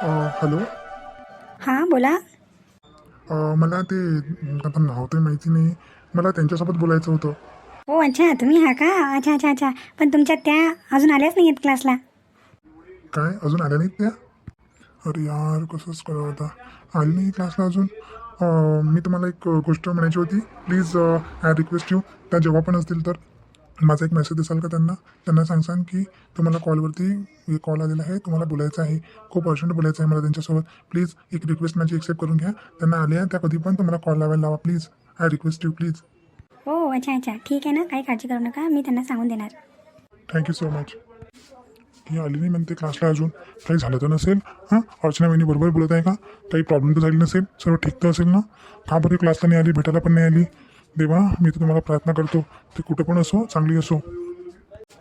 Hello? हां बोला. मला ते आता नाव ते माहिती नाही. मला त्यांच्यासोबत बोलायचं होतं. हो अच्छा तुम्ही हा का? अच्छा अच्छा अच्छा. पण तुमच्या त्या अजून आल्याच नाही आहेत क्लासला. काय? अजून आल्या नाहीत त्या? अरे यार कसंच करावं आता. आली नाही क्लासला अजून. अ, मी तुम्हाला एक गोष्ट म्हणायची होती. प्लीज आय रिक्वेस्ट यू त्या जेव्हा पण असतील तर. माझा एक मेसेज दिसाल का त्यांना? त्यांना सांग सांग की तुम्हाला कॉलवरती कॉल आलेला आहे तुम्हाला बोलायचं आहे खूप अर्जंट बोलायचं आहे मला त्यांच्यासोबत. प्लीज एक रिक्वेस्ट माझी एक्सेप्ट करून घ्या. त्यांना आल्या त्या कधी पण तुम्हाला कॉल लावायला लावा please I request you please हो अच्छा अच्छा. ठीक आहे ना? काही काळजी करू नका. मी त्यांना सांगून देणार. थँक्यू सो मच ही आली नाही म्हणते क्लासला अजून. काही झालं तर नसेल. हां? अर्चना वहिनी बरोबर बोलत आहे का? काही प्रॉब्लेम तर झाली नसेल. सर्व ठीक तर असेल ना? का बरं क्लासला नाही आली? भेटायला पण नाही आली? देवा मी तर तुम्हाला प्रार्थना करतो. ते कुठं पण असो चांगली असो.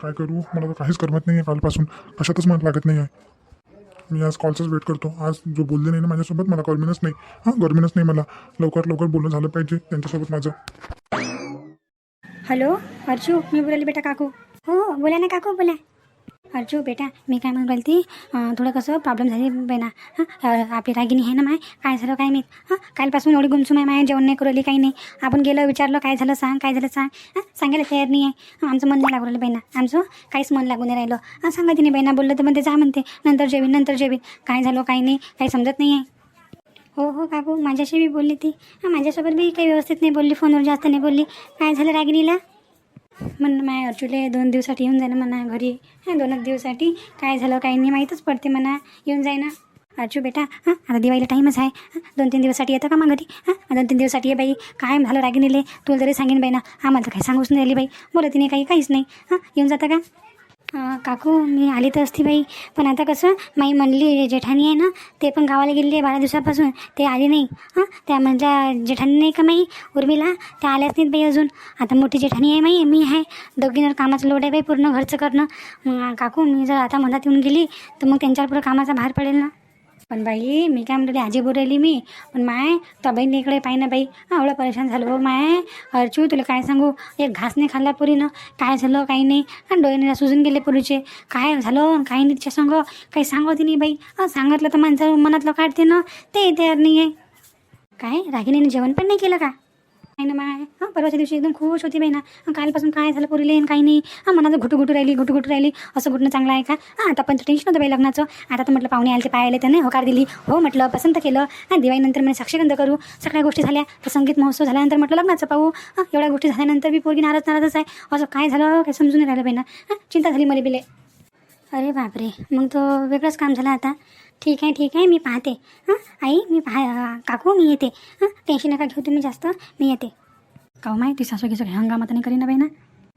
काय करू? मला तर काहीच करमत नाही आहे कालपासून. कशातच मला लागत नाही आहे मी आज कॉलचाच वेट करतो. आज जो बोलले नाही ना माझ्यासोबत मला गरमीनच नाही. हां गरमीनच नाही मला. लवकर लवकर बोलणं झालं पाहिजे त्यांच्यासोबत माझं. हॅलो अर्जू मी बोलायली बेटा काकू. हो हो बोला ना काकू बोला. अर्जू बेटा मी काय म्हणून राहिली ती? थोडं कसं प्रॉब्लेम झाली बेना. हां? आपली रागिनी आहे ना माय? काय झालं काय मी हां? कालपासून एवढी गुमसूम आहे माय जेवण नाही करू काही नाही. आपण गेलो विचारलं काय झालं सांग काय झालं सांग. हां? सांगायला तयार नाही आहे. आमचं मन नाही लागू राहिलं बहिणा आमचं काहीच मन लागून नाही राहिलं. हां सांगा तिने बहिणा बोललं तर म्हणते जा म्हणते. नंतर जेवीन नंतर जेवीन. काय झालं काय नाही काही समजत नाही आहे. हो हो काकू माझ्याशी बी बोलली ती. हां माझ्यासोबत बी काही व्यवस्थित नाही बोलली फोनवर जास्त नाही बोलली. काय झालं रागिनीला म्हणणं माया अर्जुले दोन दिवसासाठी येऊन जाईना म्हणा घरी. हां दोनच दिवसासाठी. काय झालं काही नाही माहीतच पडते म्हणा. येऊन जाईना. अर्जू बेटा हां आता दिवाळीला टाईमच आहे. हां दोन तीन दिवसासाठी येतं का मग घरी? हां दोन तीन दिवसासाठी ये बाई. काय झालं रागिनीले तुला जरी सांगेन बाई ना आम्हाला तर काही सांगूच नाही आली बाई. बोलत नाही काही काहीच नाही. हां येऊन जाता का? काकू मी आली तर असती बाई. पण आता कसं माई म्हणली जेठाणी आहे ना ते पण गावाला गेलेली आहे बारा दिवसापासून. ते आली नाही. हां? त्या म्हणजे जेठाणी नाही का माई? उर्मिला त्या आल्याच नाहीत बाई अजून. आता मोठी जेठाणी आहे माई मी आहे. दोघींवर कामाचं लोड आहे बाई पूर्ण घरचं करणं. काकू मी जर आता मधात येऊन गेली तर मग त्यांच्यावर पुढं कामाचा भार पडेल ना. पण बाई मी काय म्हणते आजी बोलायली मी. पण माय तर बहीण इकडे पाहि ना बाई. एवढं परेशान झालो हो माय. अर्चू तुला काय सांगू? एक घास नाही खाल्ला पुरीनं. काय झालं काही नाही. आणि डोळ्याने सुजून गेले पुरीचे. काय झालं? काही नाही तिच्या संग. काही सांगत नाही बाई. अं, सांगितलं तर माणसं मनातलं काढते ना. ते तयार नाही आहे काय? रागिनीने जेवण पण नाही केलं का? नाही ना माय. हां परवाच्या दिवशी एकदम खुश होती बाई ना कालपासून काय झालं पोरीले आणि काही नाही. हां मनाचं घुटू घुटू राहिली घुटू घुटू राहिली. असं घुटणं चांगलं आहे का? हां आता पण टेन्शन होतं बाई लग्नाचं. आता तर म्हटलं पाहुणे आले ते पाहायला त्याने होकार दिली. हो म्हटलं पसंत केलं. हां दिवाळीनंतर म्हणजे साक्षीगंध करू. सगळ्या गोष्टी झाल्या. तर संगीत महोत्सव झाल्यानंतर म्हटलं लग्नाचं पाहू. हां एवढ्या गोष्टी झाल्यानंतर बी पोरगी नाराज नाराजच आहे. असं काय झालं? काय समजून नाही राहिलं बाई ना हां चिंता झाली मला बिले. अरे बापरे. मग तो वेगळंच काम झालं आता. ठीक आहे ठीक आहे मी पाहते. हां? आई मी पाहा काकू मी येते. हां? टेन्शन नका घेऊ तुम्ही जास्त. मी येते. का माय ती सासू घे हंगामा तर नाही करीन ना बाई ना?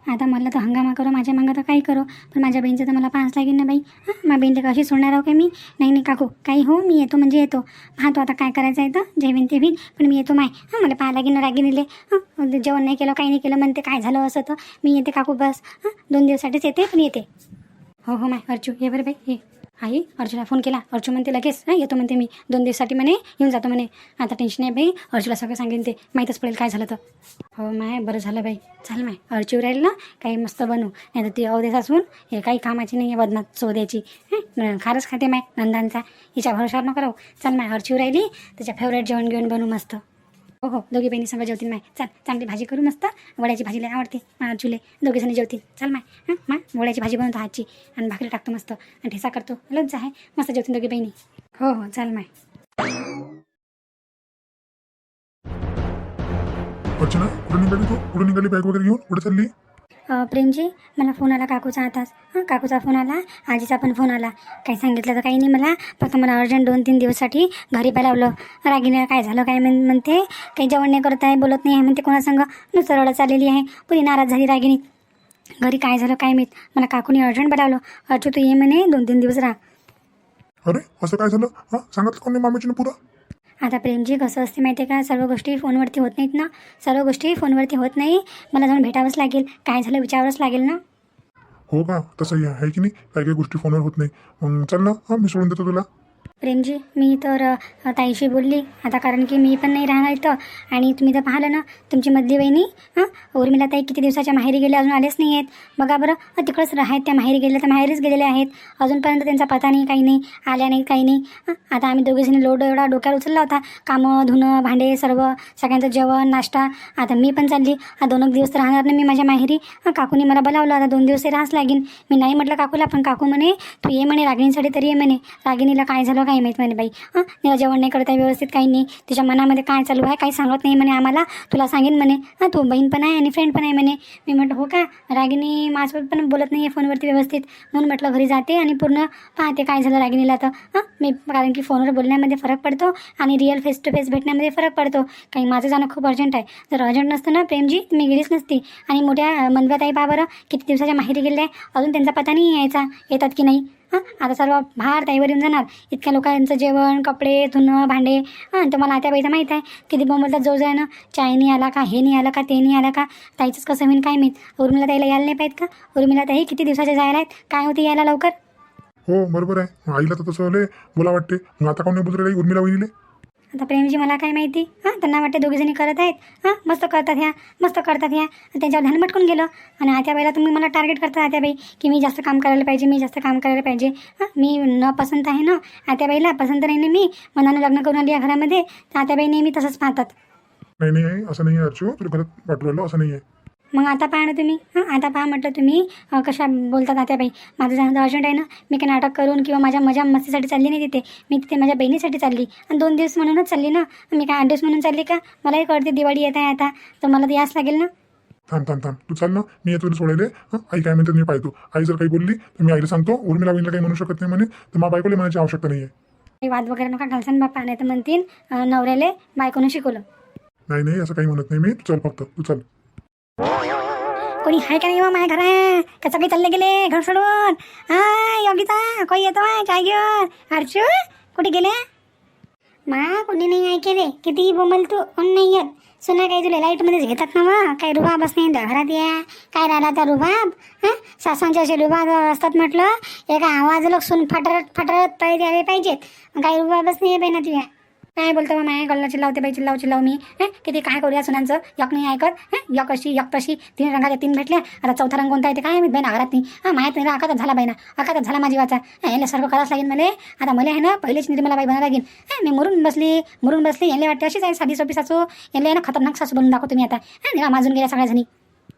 आता मला तर हंगामा करो माझ्या मागं तर काही करो. पण माझ्या बहिणीचं तर मला पाच लागेल ना बाई. हां? माझ्या बहीणला कशी सोडणार आहो का मी? नाही नाही काकू काही हो मी येतो म्हणजे येतो. पाहतो आता काय करायचं आहे तर जेवीन ते भीन पण मी येतो माय. हां मला पाहा लागेल ना रागिनीले हां? म्हणजे जेवण नाही केलं काही नाही केलं म्हणते काय झालं असं तर. मी येते काकू बस. हां? दोन दिवसासाठीच येते पण येते. हो हो माय अर्जू ये बरं बाई ये. आई अर्जुला फोन केला. अर्जू म्हणते लगेच हां येतो म्हणते मी. दोन दिवसासाठी म्हणे येऊन जातो म्हणे. आता टेन्शन आहे बाई. अर्जूला सगळं सांगेन ते. माहीतच पडेल काय झालं तर. हो माय बरं झालं बाई. चाल माय अर्जू राहील ना काही मस्त बनवू नाही तर ती अवदेस असून हे काही कामाची नाही आहे बदनात चोद्याची हं, खारच खाते माय नंदांचा हिच्या भरोशावर नको राहू. चल माय अर्जू राहिली त्याच्या फेवरेट जेवण घेऊन बनवू मस्त. हो हो. दोघी बहिणी संग जेवतील माय. चल चांगली भाजी करू मस्त. वड्याची भाजी लय आवडते चुले. दोघीजणी जेवतील. चल माय. हां मा वड्याची भाजी बनवतो हातची आणि भाकरी टाकतो मस्त. आणि ठेसा करतो. लज्जा आहे. मस्त जेवतील दोघी बहिणी. हो हो. चल माय. अर्चना कुठे निघाली तू? कुठे निघाली? बॅग वगैरे घेऊन? कुठे चालली? प्रेमजी मला फोन आला काकूचा आताच. हां काकूचा फोन आला आजीचा पण फोन आला. काही सांगितलं तर काही नाही मला. फक्त मला अर्जंट दोन तीन दिवससाठी घरी बोलावलं रागिणीला काय झालं काय म्हण म्हणते? काही जेवण नाही करत आहे बोलत नाही आहे म्हणते कोणासंग नुसतं रडत चाललेली आहे. पुरी नाराज झाली रागिनी घरी काय झालं काय माहीत? मला काकूने अर्जंट बोलावलं. अर्जू तू ये म्हणे दोन तीन दिवस राहा. अरे असं काय झालं? हां सांगितलं कोणी मामीची पुरं? आता प्रेमजी कसं असते माहिती आहे का? सर्व गोष्टी फोनवरती होत नाहीत ना? सर्व गोष्टी फोनवरती होत नाही. मला जाऊन भेटावंच लागेल. काय झालं विचारावंच लागेल ना? हो का? तसंही आहे की नाही? काही काही गोष्टी फोनवर होत नाही. मग चल ना हां मी सोडून देतो तुला. प्रेमजी मी तर ताईशी बोलली. आता कारण की मी पण नाही राहणार इथं. आणि तुम्ही तर पाहिलं ना तुमची मधली वहिनी हां उर्मिला ताई किती दिवसाच्या माहेरी गेल्या अजून आलेच नाही आहेत. बघा बरं तिकडंच राहत त्या माहेरी गेल्या तर माहेरीच गेलेल्या आहेत. अजूनपर्यंत त्यांचा पता नाही काही नाही आल्या नाही काही नाही. आता आम्ही दोघीजणी लोड एवढा डोक्यावर उचलला होता. कामं धुणं भांडे सर्व सगळ्यांचं जेवण नाश्ता. आता मी पण चालली. हा दोन एक दिवस राहणार नाही मी माझ्या माहेरी. काकूने मला बोलावलं आता दोन दिवस राहाच लागेन मी नाही म्हटलं काकूला पण काकू म्हणे तू ये म्हणे रागिणीसाठी तरी ये म्हणे. रागिणीला काय झालं काय माहीत म्हणे बाई. हां तिला जेवण नाही करता व्यवस्थित काही नाही. तिच्या मनामध्ये काय चालू आहे काही सांगत नाही म्हणे आम्हाला. तुला सांगेन म्हणे. हां तू बहीण पण आहे आणि फ्रेंड पण आहे म्हणे. मी म्हटलं हो का? रागिनी माझ्यासोबत पण बोलत नाही आहे फोनवरती व्यवस्थित. म्हणून म्हटलं घरी जाते आणि पूर्ण पाहते काय झालं रागिनीला तर. हां मी कारण की फोनवर बोलण्यामध्ये फरक पडतो आणि रिअल फेस टू फेस भेटण्यामध्ये फरक पडतो. काही माझं जाणं खूप अर्जंट आहे. जर अर्जंट नसतं ना प्रेमजी मी गेलीच नसती. आणि मोठ्या मनव्याताई बा बरं किती दिवसाच्या माहेरी गेल्या आहे अजून त्यांचा पता नाही यायचा. येतात की नाही? हां आता सर्व भार ताईवर येऊन जाणार. इतक्या लोकांचं जेवण कपडे धुणं भांडे हां तुम्हाला आता बाईचं माहीत आहे. किती बोंबलतात जो जाय ना चाय नाही आला का हे नाही आला का ते नाही आला का ताईचंच कसं होईन काय माहीत. उर्मिला ताईला यायला नाही पाहिजे का? उर्मिला ताई किती दिवसाच्या जायला आहेत? काय होते यायला लवकर? हो बरोबर आहे. आईला तर तसं बोला वाटते. आता कोण नाही बोलत उर्मिला वहिनीले? आता प्रेमजी मला काय माहिती? हां त्यांना वाटते दोघीजणी करत आहेत. हां मस्त करतात ह्या मस्त करतात ह्या. त्यांच्यावर ध्यान मटकून गेलं. आणि आत्या बाईला तुम्ही मला टार्गेट करता आत्या बाई की मी जास्त काम करायला पाहिजे मी जास्त काम करायला पाहिजे. हां मी न पसंत आहे ना. आत्या बाईला पसंत नाही ना मी. मनानं लग्न करून आली या घरामध्ये. तर आत्या बाई नेहमी तसंच पाहतात. नाही नाही असं नाही आहे अर्चू. तुला गलत वाटू असं नाही आहे. मग आता पहा ना तुम्ही. हां आता पहा म्हटलं तुम्ही कशा बोलतात आता बाई माझं जाणं अर्जंट आहे ना. मी काही नाटक करून किंवा माझ्या मजा मस्तीसाठी चालली नाही तिथे. मी तिथे माझ्या बहिणीसाठी चालली. आणि दोन दिवस म्हणूनच चालली ना. मी काय आठ दिवस म्हणून चालली का? मलाही कळते दिवाळी येत आहे आता. तर मला तर याच लागेल ना. थांब थांब थांब. तू चाल ना. मी येतो सोडायले हं? आई काय म्हणते मी पाहतो. आई जर काही बोलली तर मी आईला सांगतो. उर्मिला वहिनीला काही म्हणू शकत नाही म्हणे. तर मला बायकोला म्हणायची आवश्यकता नाही आहे काही वाद वगैरे नका घालसान बाप्पा नाही तर म्हणतील नवऱ्याले बायकोनं शिकवलं. नाही नाही असं काही म्हणत नाही मी. तू चल फक्त. तू चल. कोणी हाय का नाही हो माझ्या घरात का सगळे चालले गेले घर सोडून? हा योगिता कोणी येतो काय चाय घेऊन? हर्षू कुठे गेले? मा कोणी नाही ऐके रे किती बोमल तू कोण नाही येत. सुना काही तुला लाईटमध्येच घेतात ना मग? काही रुबाबच नाही घरात या? काय राहिला तर रुबाब? हां? सासवांचे असे रुबाब असतात म्हटलं. एका आवाज लोक सुन फटरत फटरत तळे द्यायला पाहिजेत. काही रुबाबच नाही आहे बाई ना तुझ्या? काय बोलतो मग माय गल्ला चिल्लावते बाई चिल्लाव चिल्लाव मी. हे? किती काय करूया सुनांचं? यक नाही ऐकत? हे? यक अशी यक तशी तीन रंगाच्या तीन भेटल्या. आता चौथा रंग कोणता येते काय मी बाई ना नाही हा माहीत नाही अकातच झाला बाई ना. अकातच झाला माझी वाचा. याला सर्व करावंच लागेल मला. आता मला आहे ना पहिलेच निर्मला बाई बनावं लागेल. हे मी मरून बसली मरून बसली. याला वाटते अशीच आहे साधी सोपी सासू. याला आहे ना खतरनाक सासू बनून दाखवतो मी आता. हे निरा माजून गेल्या सगळ्या जणी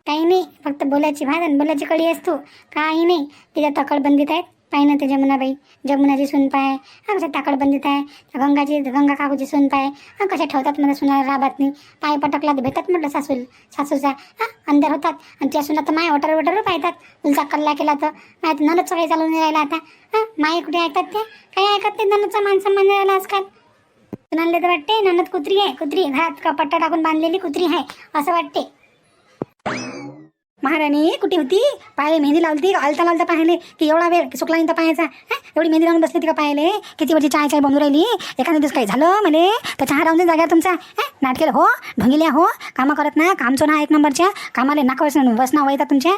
काही नाही फक्त बोलायची भाजन बोलायची कळी असतो काही नाही तिच्या तकडबंदीत आहेत. पाय ना ते जमुनाबाई जमुनाची सून पाय. हा कशा ताकडबंदीत आहे. गंगाची गंगा काकूची सून पाय. हा कशा ठेवतात मला सुना राबात नाही पाय पटकला तर भेटतात म्हटलं सासू सासूचा हा अंदर होतात. आणि त्या सुना तर माय वटर वटर पाहतात. उलचा कल्ला केला तर. माय ननदचं काही चालून राहिला आता. हा माय कुठे ऐकतात ते? काही ऐकत ते ननदचा माणसं मान राहिला आजकाल. सुनाले तर वाटते ननद कुत्री आहे. कुत्री घरात का पट्टा टाकून बांधलेली कुत्री आहे. असं वाटते. महाराणी कुठे होती? पाय मेहंदी लावली आलता लालता पाहिले की एवढा वेळ की सुकला तर पाहायचा. हं? एवढी मेहंदी लावून बसली ती का पाहिले किती वेळची चाय चाय बनवून राहिली? एखाद्या दिवस काही झालं मले? तर चहा राहून दे जाग्यावर तुमचा. हं? नाटकेल हो ढोंगिल्या हो कामं करत ना कामचो ना एक नंबरच्या. कामाला नाका वसना बसना वयता तुमच्या.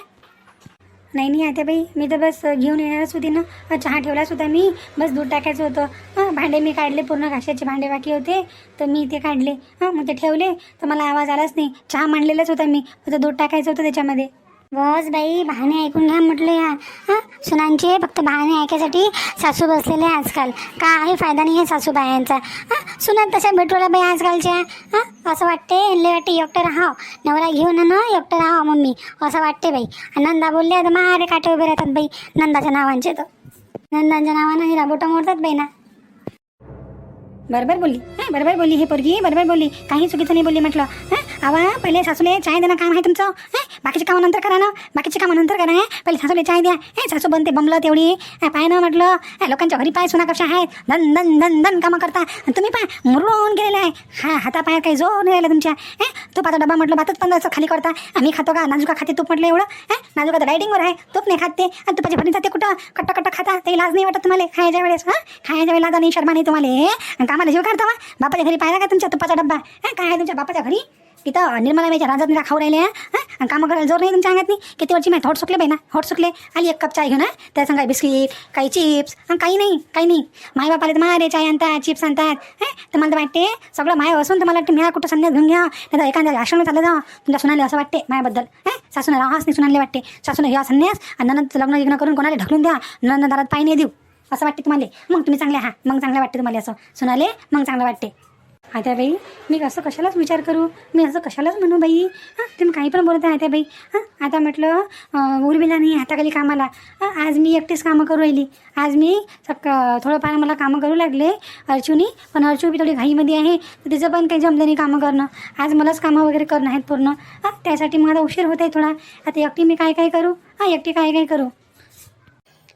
नाही नाही आता बाई. मी तर बस घेऊन येणारच होती ना. चहा ठेवलाच होता मी. बस दूध टाकायचं होतं. हां भांडे मी काढले. पूर्ण घाशाचे भांडे बाकी होते. तर मी ते काढले. हां मग ते ठेवले. तर मला आवाज आलाच नाही. चहा मांडलेलाच होता मी. तर दूध टाकायचं होतं त्याच्यामध्ये. बस बाई बहाणे ऐकून घ्या म्हटलं या. हां? सुनांचे फक्त बहाणे ऐकायसाठी सासू बसलेले आहे आजकाल. काही फायदा नाही आहे सासूबायांचा हां? सुनात तशा भेटवल्या बाई आजकालच्या. हां? असं वाटते लय वाटते एकटं राहाव. नवरा घेऊन ना एकटं राहाव मम्मी. असं वाटते बाई. नंदा बोलले तर मारे काटे उभे राहतात बाई. नंदाच्या नावांचे तर. नंदांच्या नावानं हे बोटं मोडतात बाई ना. बरोबर बोलली. हां? बरोबर बोलली ही पोरगी बरोबर बोलली. काही चुकीचं नाही बोलली म्हटलं. हां? आवा पहिले सासूले चाय देणं काम आहे तुमचं. हां? बाकीचे कामं नंतर करा ना. बाकीचे कामं नंतर करा पहिले सासूले चाय द्या. हे सासू बनते बमलं तेवढी. पाय ना म्हटलं. लोकांच्या घरी पाय सुना कशा आहेत. धन धन धन धन कामं करता. तुम्ही पाय मुरून गेलेला आहे. हा हातापाय काही जोर नाही राहिला तुमच्या. हे तुपाचा डबा म्हटलं भातच पण असं खाली करता. आम्ही खातो का? नाजुका खाते तूप म्हटलं एवढं. हे नाजुका तर डायटिंगवर आहे. तूप नाही खाते आणि तुपाची भरणी जाते कुठं? कट्टा कट्टा खाता. ते लाज नाही वाटत तुम्हाला. खायच्या वेळेस हां? खायच्या वेळेला लाज नाही शर्मा नाही तुम्हाला कामाला जीव काढता वा. बापाच्या घरी पाहिला का तुमच्या तुपाचा डब्बा? काय आहे तुमच्या बापाच्या घरी? तिथं निर्मलाबाईच्या राजात निरा खाऊ राहिले हां? आणि कामं करायला जोर नाही तुमच्या अंगात नाही किती वरची माहिती हॉट सुकले बाई ना हॉट सुकले. आली एक कप चाय घेऊन त्या सांगा बिस्किट काही चिप्स हां? काही नाही काही नाही. माय बापाले तर मारे चाय आणतात चिप्स आणतात हां? तर मला तर वाटते सगळं माय असून तर मला वाटते मी कुठं संन्यास घेऊन घ्या? नाही एखाद्या आश्रम चाललं जा तुमच्या सुनाले असं वाटते मायाबद्दल हां? सासून राहास नाही सुनाले वाटते. सासून घ्या संन्यास आणि नंतर लग्न लग्न करून कोणाला ढकलून द्या? नंतर दारात पाय नाही देऊ. असं वाटते तुम्हाला. मग तुम्ही चांगले हा मग चांगलं वाटते तुम्हाला असं. सुनाले मग चांगलं वाटते. आता बाई मी असं कशालाच विचार करू? मी असं कशालाच म्हणू बाई? हां तुम्ही काही पण बोलत आहे आता बाई. हां आता म्हटलं उर्मिला नाही हाताखाली कामाला. आज मी एकटीच कामं करू राहिली. आज मी सक थोडंफार मला कामं करू लागले अर्चूनी पण अर्चू बी थोडी घाईमध्ये आहे. तर तिचं पण काही जमलं नाही कामं करणं. आज मलाच कामं वगैरे करणं आहेत पूर्ण. हां त्यासाठी मला उशीर होत आहे थोडा. आता एकटी मी काय काय करू? हां एकटी काय काय करू?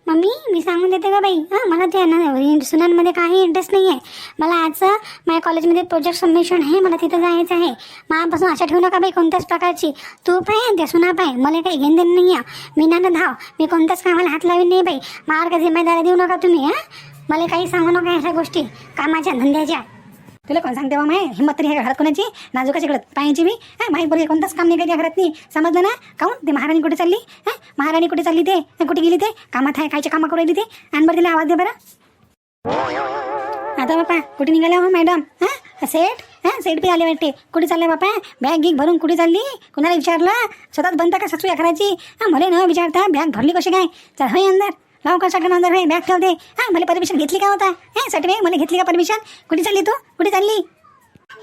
मम्मी मी सांगून देते का बाई? हां मला ते ना सुनांमध्ये काही इंटरेस्ट नाही आहे मला आजचं माझ्या कॉलेजमध्ये प्रोजेक्ट सबमिशन आहे मला तिथं जायचं आहे. मापासून आशा ठेवू नका बाई कोणत्याच प्रकारची. तू पाय ते सुना पाय. मला काही घेणं देणं नाही आहे मी ना धाव. मी कोणत्याच कामाला हात लावीन नाही बाई. मार्ग जिम्मेदारी देऊ नका तुम्ही हां. मला काही सांगू नका अशा गोष्टी. कामाच्या धंद्याच्या. तुला कोण सांगते बा माय? हिंमत तरी आहे घरात कोणाची? नाजुकाची घरात पायाची बी. हां माहीत बरोबर कोणतंच काम नाही काही घरात नाही समजलं ना? काऊन? ते महाराणी कुठे चालली? हां महाराणी कुठे चालली ते? कुठे गेली ते? कामात आहे कायच्या कामं करू ते? आण बरं तिला आवाज दे बरं. आता बापा कुठे निघाल्या हो मॅडम? हां सेठ? हां सेठ बी आले वाटते. कुठे चालले बापा? बॅग गिग भरून कुठे चालली? कुणाला विचारलं? स्वतःच बनता का सासू करायची हां मला न विचारता बॅग भरली कशी काय? चल होय अंदर लाव का सगळं अंदर बॅग बॅग ठेवते हां मला परमिशन घेतली का होता हे सटवे मला घेतली का परमिशन कुठे चालली तू? कुठे चालली?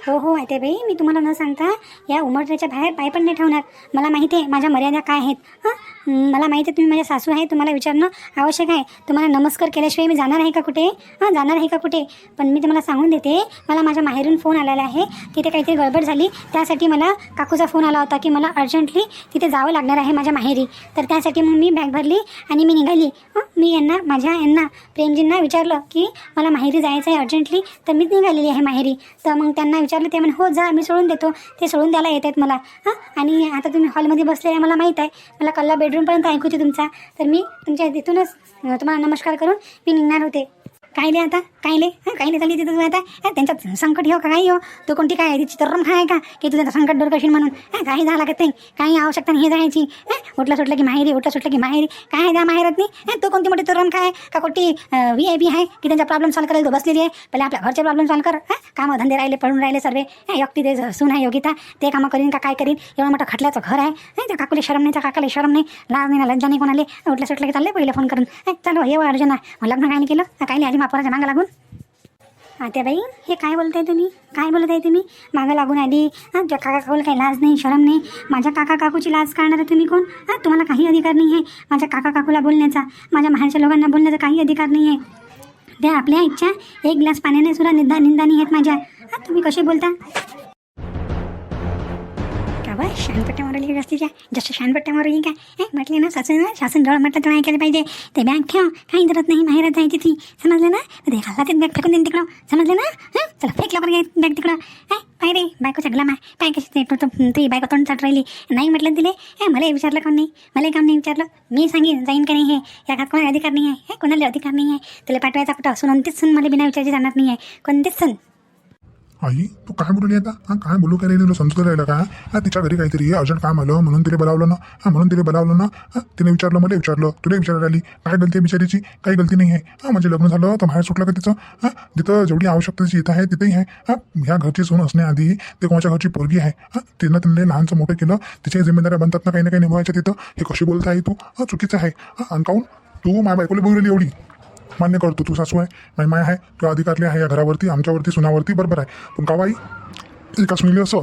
हो हो आहे बाई मी तुम्हाला न सांगता या उमरट्याच्या बाहेर पाय पण नाही ठेवणार. मला माहिती आहे माझ्या मर्यादा काय आहेत. हां? मला माहिती आहे तुम्ही माझ्या सासू आहे तुम्हाला विचारणं आवश्यक आहे. तुम्हाला नमस्कार केल्याशिवाय मी जाणार आहे का कुठे? हां जाणार आहे का कुठे? पण मी तुम्हाला सांगून देते मला माझ्या माहेरून फोन आलेला आहे. तिथे काहीतरी गडबड झाली. त्यासाठी मला काकूचा फोन आला होता की मला अर्जंटली तिथे जावं लागणार आहे माझ्या माहेरी. तर त्यासाठी मग मी बॅग भरली आणि मी निघाली. मी यांना माझ्या यांना प्रेमजींना विचारलं की मला माहेरी जायचं आहे अर्जंटली तर मीच निघालेली आहे माहेरी. तर मग त्यांना विचारलं ते म्हणे हो जा मी सोडून देतो. ते सोडून द्यायला येत आहेत मला. हां आणि आता तुम्ही हॉलमध्ये बसले आहे मला माहीत आहे. मला कल्ला बेडरूम बेडरूमपर्यंत ऐकू होते तुमचा. तर मी तुमच्या तिथूनच तुम्हाला नमस्कार करून मी निघणार होते. कायले आता? कायले हां? कायले चालली तिथं तू आता? हां? त्यांच्यात संकट हो का? काही हो? तू कोणती काय तिची तर काय का? की तुझं संकट दूर करशील म्हणून? हां? काही जा लागत नाही. काही आवश्यकता नाही हे जायची. हां? उठलं सुटलं की माहेरी उठलं सुटलं की माहेरी. काय आहे त्या माहेरात नाही? हां? तू कोणती मोठी तरुण काय का कोणती व्ही आय पी आहे? की त्यांचा प्रॉब्लेम सॉल्व करायला तू बसलेली आहे? पहिले आपल्या घरचे प्रॉब्लेम सॉल्व कर. हां? कामं धंदे राहिले पडून राहिले सर्व. हां? एकटी ते सून आहे योगिता. ते कामं करीन का काय करीन? एवढं मोठं खटल्याचं घर आहे. हां? त्या काकुले शरम नाही त्या काकाला शरम नाही. लाज नाही ना लज्जा नाही कोणाले. उठल्या सुटलं की चालले पहिले फोन करून. हां? चालू ये अर्जुना मग लग्न काय नाही केलं? काय नाही आली मापोराच्या मागं लागून? आता बाई हे काय बोलताय तुम्ही? काय बोलत आहे तुम्ही? मागं लागून आली. हां तुझ्या काका काकूला काही लाज नाही शरम नाही. माझ्या काका काकूची लाज काढणार तुम्ही कोण? हां तुम्हाला काही अधिकार नाही आहे माझ्या काका काकूला बोलण्याचा. माझ्या माहेरच्या लोकांना बोलण्याचा काही अधिकार नाही आहे. त्या आपल्या इच्छा. एक ग्लास पाण्याने सुद्धा निंदा निंदानी आहेत माझ्या. हां तुम्ही कसे बोलता? का? बा जास्तीच्या जास्त शानपट्ट्यावर येईल का? हे म्हटले ना शासन शासन जवळ म्हटलं तेव्हा ऐकायला पाहिजे. ते बॅग ठेव काही गरज नाही माहेरात जायची ती. समजलं ना? ते घाला ते बॅग फेकून देईन तिकडं. समजलं ना? हं? चला फेक लवकर बॅग तिकडं. हे पाय रे बायको सगळा माय पाय कशी ते तुझी बायको तोंड चाट राहिली. नाही म्हटलं तिले? हे मला विचारलं कोण? नाही मला काम नाही विचारलं? मी सांगेन जाईन का नाही हे? या घात कोणाला अधिकार नाही आहे? हे कोणाला अधिकार नाही आहे? तुला पाठवायचा कुठं? असून कोणतीच सण मला बिना विचारची जाणार नाही आहे. कोणतेच सण आई तू काय बोलली आता? हा काय बोलू काय राहिली तुला राहिलं का? हा तिच्या घरी काहीतरी अर्जंट काम आलं म्हणून तिला बोलावलं ना. हा म्हणून तिला बोलावलं ना. हा तिने विचारलं मला विचारलं. तुला विचारायला आली? काय गलती आहे बिचारीची? काही गलती नाही आहे. हां म्हणजे लग्न झालं तर बाहेर सुटलं का तिचं? हां जिथं जेवढी आवश्यकता इथं आहे तिथेही आहे. हां ह्या घरची सून असण्याआधी ते कोणाच्या घरची पोरगी आहे. हां तिनं त्यांनी लहानचं मोठं केलं. तिच्या जिम्मेदाऱ्या बनतात ना काही ना काही निभावायच्या तिथं. हे कशी बोलता आहे तू? हा चुकीचं आहे. हां अनकाऊन तू माझ्या बायकोला बोलली एवढी. मान्य करतो तू सासू आहे माय माय आहे तू अधिकारली आहे या घरावरती आमच्यावरती सुनावरती बरोबर आहे. पण कावाई एका सुनीली असं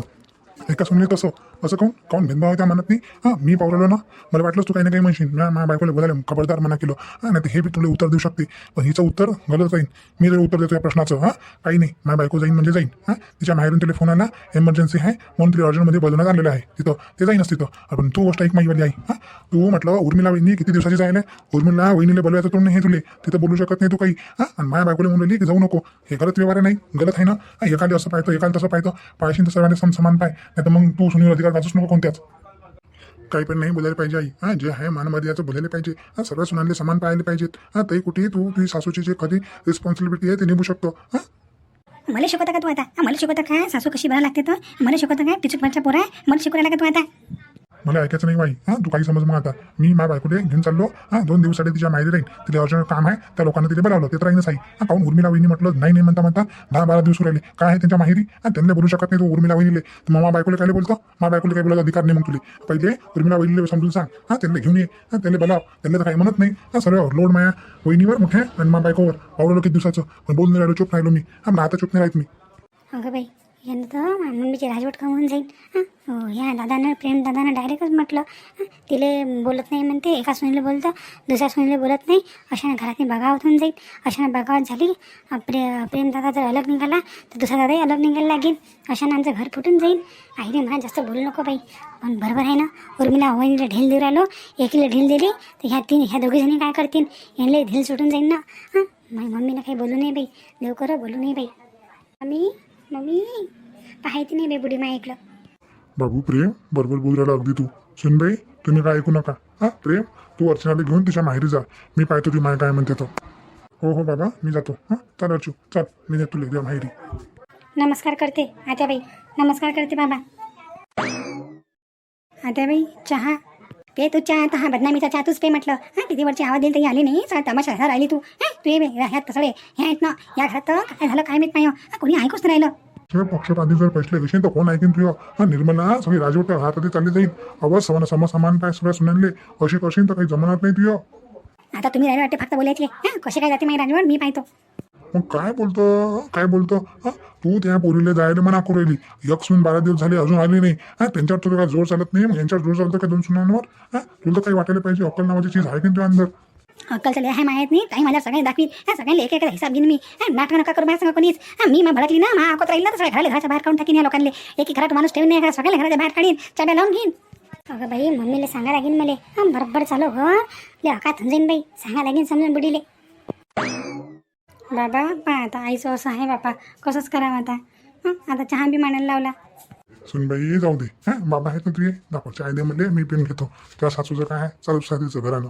एका सुनले कसं असं काऊन काऊन भेदभाव आहे त्या म्हणत नाही? हां मी पावलेलो ना. मला वाटलंच तू काही ना काही म्हणशील. मी माझ्या बायकोला बोलायला खबरदार मना केलं. हां नाही हे बी तुला उत्तर देऊ शकते. पण हिचं उत्तर गलत जाईन. मी जर उत्तर देतो या प्रश्नाचं हां काही नाही. माझ्या बायको जाईन म्हणजे जाईन. हां तिच्या बाहेरून तिला फोन आला. एमर्जन्सी आहे. म्हणून तिला अर्जंटमध्ये बोलवण्यात आलेलं आहे. तिथं. ते जाईनच तिथं. पण तू गोष्ट एक माहिती आहे हां तू म्हटलं उर्मिला वहिनी किती दिवसाची जायला? उर्मिला वहिनीला बोलवायचं तोंड नाही हे तुले. तिथं बोलू शकत नाही तू काही. हां आणि माझ्या बायकोला म्हणून की जाऊ नको. हे गलत व्यवहार नाही. गलत आहे ना? हां, एकाला असं पाहतो एकाला तसं पाहतो. पाहिजे तर सर्वांनी समान पाय. नाही तर मग तू सुनील अधिकार गाजूच नको कोणत्याच. काही पण नाही बोलायला पाहिजे आई. हां जे आहे मानमर्यादाचं बोलायला पाहिजे. हां सर्व सुनांना समान पाहायला पाहिजेत. हां ते कुठेही तू तुझी सासूची जे कधी रिस्पॉन्सिबिलिटी आहे ते निभू शकतो. हां? मला शिकवता का तू आता? मला शिकवता काय सासू कशी भरा लागते तर? मला शिकवता काय तिची पोरा आहे मला शिकवायला का तू आता. मला ऐकायचं नाही बाई. हां तू काही समज मग आता. मी माझ्या बायकोले घेऊन चाललो. हां दोन दिवसासाठी तिच्या माहेरी राहील तिला अर्जंट काम आहे. त्या लोकांना तिथे बोलावलं. ते तर राहीनच आहे हां काहून उर्मिला वहिनी म्हटलं नाही नाही म्हणता म्हणता दहा बारा दिवस राहिले. काय आहे त्यांच्या माहेरी? हां त्यांना बोलू शकत नाही तो उर्मिला वहिनीले. मग मा बायकोला काय बोलतो? मा बायकोला काय बोलायचा अधिकार नाही मग तुले. पहिले उर्मिला वहिनीले समजून सांग. हां त्यांना घेऊन ये. हां त्यांना बोलाव. त्यांना तर काही म्हणत नाही. हां सर्व लोड माया वहिनीवर मोठ्या आणि मा बायकोवर. आवडलं किती दिवसाचं. पण बोलून राहिलो चुप राहिलो मी. हां आता चुप नाही राहत मी. अगं बाई यांना तर मम्मीचे राजवट का होऊन जाईल. हां हो ह्या दादानं प्रेम दादानं डायरेक्टच म्हटलं. तिले बोलत नाही म्हणते एका सुनीला बोलतं दुसऱ्या सुनीला बोलत नाही. अशाने घरातली बगावत होऊन जाईल. अशाने बगावत झाली प्रे प्रेम दादा जर अलग निघाला तर दुसरा दादाही अलग निघायला लागेल. अशाने आमचं घर फुटून जाईल. आईने म्हणा जास्त बोलू नको बाई. पण बरोबर आहे ना उर्मिला वहिनीला ढील देऊ राहिलो एकीला ढील दिली तर ह्या तीन ह्या दोघीजणी काय करतील? यांना ढील सुटून जाईल ना. हां माझ्या मम्मीनं काही बोलू नाही बाई. लवकर बोलू नाही बाई. मम्मी मम्मी पाहायची नाही बाई बुडी मा ऐकलं बाबू प्रेम बरोबर बोलू राहिला अगदी तू. सुनबाई तुम्ही काय ऐकू नका. हां प्रेम तू अर्चनाला घेऊन तिच्या माहेरी जा. मी पाहतो ती माय काय म्हणते तर हो हो बाबा मी जातो. हां चल अर्चू चल मी देतो तुला माहेरी. नमस्कार करते आत्याबाई. नमस्कार करते बाबा. आत्याबाई चहा पे तू चहा आता हा बदनामीचा चहा तूच पे म्हटलं. हां किती वरची आवाज दिली तरी आली नाही. सगळा तमाशा ह्या राहिली तू. हां तू ये बे, ह्यात सगळे हे आहेत ना या घरात तर काय झालं काय माहीत नाही हो. हां, कोणी ऐकूच नाही राहिलं. सगळे पक्षपाती जर पैसे घेशील तर कोण ऐकीन तुझ्या? हा निर्मला सगळी राजवट हातात चालली जाईल. अवघ समान समसमान काय सगळ्या सुनानले? अशी करशील तर काही जमणार नाही तुझ्या? आता तुम्ही राहिले वाटते फक्त बोलायचे. हां कसे काय जाते माझी राजवड मी पाहतो. मग काय बोलतो? काय बोलतो? हा? तू त्या पोरीला जायला मना करू राहिली. एक सून बारा दिवस झाले अजून आली नाही. हा? त्यांच्यावर तुला काय जोर चालत नाही? मग यांच्यावर जोर चालतं का दोन सुनांवर? हा? तुला तर काही वाटायला पाहिजे. अक्कल नावाची चीज आहे की तुझ्या अंदर? अक्कल चले आहे माहीत नाही काही मला सगळे दाखवी हा? सगळ्यांना एक एक हिसाब घेईन मी. हा? नाटक नका करू माझ्या संग कोणीच. हा? मी मग भडकली ना? मा अकोत राहील ना सगळ्या घराला घराच्या बाहेर काढून टाकीन या लोकांना एक एक घरात माणूस ठेवून नाही सगळ्या घराच्या बाहेर काढीन. चाब्या लावून घेईन. अगं बाई मम्मीला सांगा लागेल मला. हा? बरोबर चालू हो. ले अकात जाईन बाई. सांगा लागेल समजून बुडीले. बाबा पा आता आईचं असं आहे बापा. कसंच करावं आता? हं, आता चहा बी मांडायला लावला. सुनबाई जाऊ दे. हा? बाबा आहेत ना तुझे? दाखव चाय दे म्हणले मी पेन घेतो. त्या सासूचं काय आहे? चालू सासूचं घरानं.